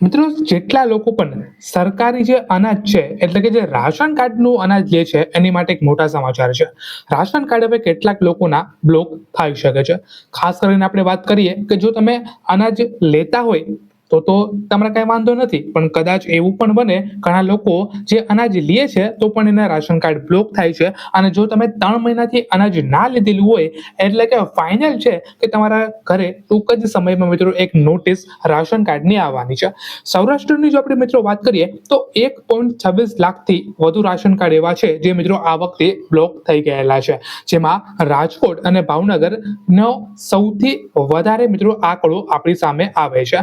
મિત્રો, જેટલા લોકો પણ સરકારી જે અનાજ છે, એટલે કે જે રાશન કાર્ડનું અનાજ લે છે, એની માટે એક મોટા સમાચાર છે. રાશન કાર્ડ હવે કેટલાક લોકોના બ્લોક થઈ શકે છે. ખાસ કરીને આપણે વાત કરીએ કે જો તમે અનાજ લેતા હોય તો તો તમારે કાંઈ વાંધો નથી. પણ કદાચ એવું પણ બને, ઘણા લોકો જે અનાજ લે છે, તો પણ એના રાશન કાર્ડ બ્લોક થાય છે. અને જો તમે ત્રણ મહિનાથી અનાજ ના લીધેલું હોય, એટલે કે ફાઇનલ છે કે તમારા ઘરે ટૂંક જ સમયમાં મિત્રો એક નોટિસ રાશન કાર્ડની આવવાની છે. સૌરાષ્ટ્રની જો આપણે મિત્રો વાત કરીએ, તો એક પોઈન્ટ છવ્વીસ લાખથી વધુ રાશન કાર્ડ એવા છે, જે મિત્રો આ વખતે બ્લોક થઈ ગયેલા છે. જેમાં રાજકોટ અને ભાવનગરનો સૌથી વધારે મિત્રો આંકડો આપણી સામે આવે છે.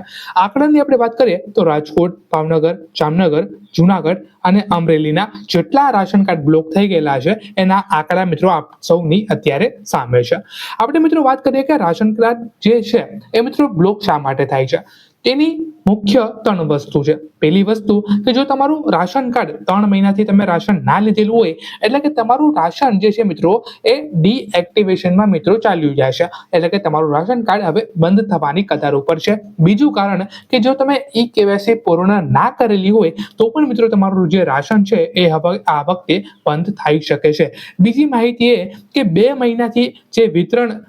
આંકડાની આપણે વાત કરીએ તો રાજકોટ, ભાવનગર, જામનગર, જુનાગઢ અને અમરેલીના જેટલા રાશન કાર્ડ બ્લોક થઈ ગયેલા છે, એના આંકડા મિત્રો આપ સૌની અત્યારે સામે છે. આપણે મિત્રો વાત કરીએ કે રાશન કાર્ડ જે છે, એ મિત્રો બ્લોક શા માટે થાય છે? તેની મુખ્ય ત્રણ વસ્તુ છે. પહેલી વસ્તુ કે જો તમારું રાશન કાર્ડ ત્રણ મહિનાથી તમે રાશન ના લીધેલું હોય, એટલે કે તમારું રાશન જે છે મિત્રો એ ડીએક્ટિવેશનમાં મિત્રો ચાલ્યું જાય છે એટલે કે તમારું રાશન કાર્ડ હવે બંધ થવાની કતાર ઉપર છે. બીજું કારણ કે જો તમે ઈ કેવાયસી પૂર્ણ ના કરેલી હોય, તો પણ મિત્રો તમારું જે રાશન છે એ હવે આ વખતે બંધ થઈ શકે છે. બીજી માહિતી એ કે બે મહિનાથી જે વિતરણ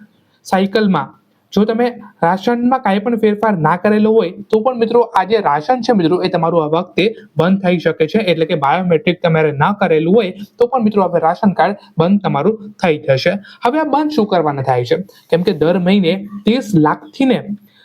સાયકલમાં જો તમે રાશનમાં કાંઈ પણ ફેરફાર ના કરેલો હોય, તો પણ મિત્રો આ જે રાશન છે મિત્રો, એ તમારું આ વખતે બંધ થઈ શકે છે. એટલે કે બાયોમેટ્રિક તમારે ના કરેલું હોય, તો પણ મિત્રો હવે રાશન કાર્ડ બંધ તમારું થઈ જશે. હવે આ બંધ શું કરવાના થાય છે? કેમ કે દર મહિને ત્રીસ લાખથી ને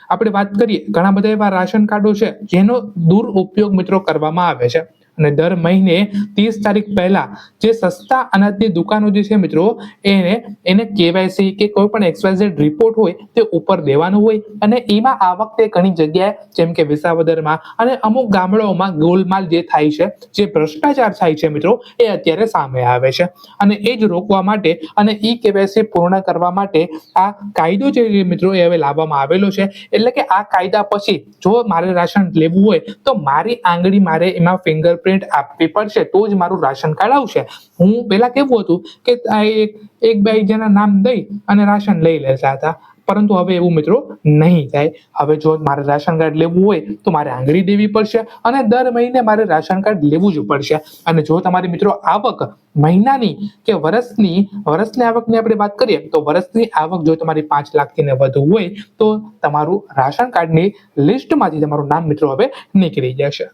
આપણે વાત કરીએ, ઘણા બધા એવા રાશન કાર્ડો છે, જેનો દુરુપયોગ મિત્રો કરવામાં આવે છે. અને દર મહિને ત્રીસ તારીખ પહેલા જે સસ્તા અનાજની દુકાનો જે છે મિત્રો, એને એને કેવાયસી કે કોઈ પણ એક્સવાયઝેડ રિપોર્ટ હોય તે ઉપર દેવાનું હોય. અને એમાં આ વખતે ઘણી જગ્યાએ જેમ કે વિસાવદરમાં અને અમુક ગામડાઓમાં ગોલમાલ જે થાય છે, જે ભ્રષ્ટાચાર થાય છે મિત્રો, એ અત્યારે સામે આવે છે. અને એ જ રોકવા માટે અને ઈ કેવાયસી પૂર્ણ કરવા માટે આ કાયદો જે મિત્રો, એ હવે લાવવામાં આવેલો છે. એટલે કે આ કાયદા પછી જો મારે રાશન લેવું હોય, તો મારી આંગળી મારે એમાં ફિંગરપ્રિન્ટ આપવી પડશે તો જ મારું રાશન કાર્ડ આવશે. હું પહેલા કેવું હતું કે એક બે જણા નામ દઈ અને રાશન લઈ લેતા હતા. પરંતુ હવે એવું મિત્રો નહીં થાય. હવે જો મારે રાશન કાર્ડ લેવું હોય, તો મારે આંગળી દેવી પડશે અને દર મહિને મારે રાશન કાર્ડ લેવું જ પડશે. અને જો તમારી મિત્રો આવક મહિનાની કે વર્ષની વર્ષની આવકની આપણે વાત કરીએ, તો વર્ષની આવક જો તમારી પાંચ લાખથી ને વધુ હોય, તો તમારું રાશન કાર્ડની લિસ્ટમાંથી તમારું નામ મિત્રો હવે નીકળી જશે.